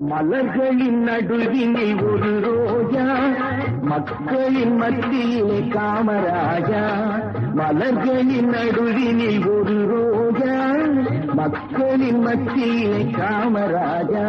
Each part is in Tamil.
மலர்களின் நடுவினில் ஒரு ரோஜா மக்களின் மத்தியிலே காமராஜா. மலர்களின் நடுவினில் ஒரு ரோஜா மக்களின் மத்தியிலே காமராஜா.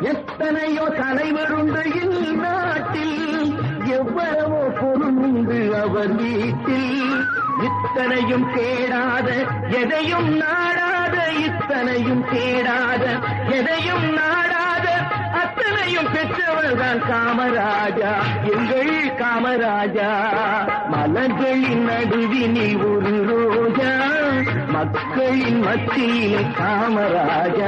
எத்தனையோ தலைவருண்டு நாட்டில் எவ்வளவோ பொருள் உண்டு அவர் வீட்டில் இத்தனையும் தேடாத எதையும் நாடாத இத்தனையும் தேடாத எதையும் நாடாத அத்தனையும் பெற்றவர்தான் காமராஜா. எங்கள் காமராஜா மலர்களின் நடுவினில் ஒரு ரோஜா மக்களின் மத்தியில் காமராஜா.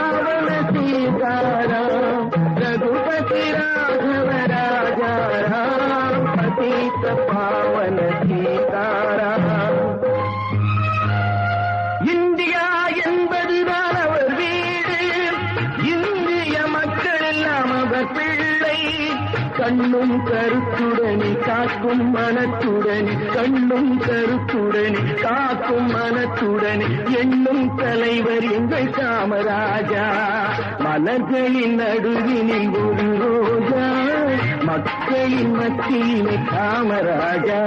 எல்லாம் அவர் பிள்ளை கண்ணும் கருத்துடனே காக்கும் மனத்துடனே கண்ணும் கருத்துடனே காக்கும் மனத்துடனே. என்னும் தலைவர் எங்கள் காமராஜா. மலர்களின் நடுவினில் ஒரு ரோஜா. மக்களின் மத்தியிலே காமராஜா.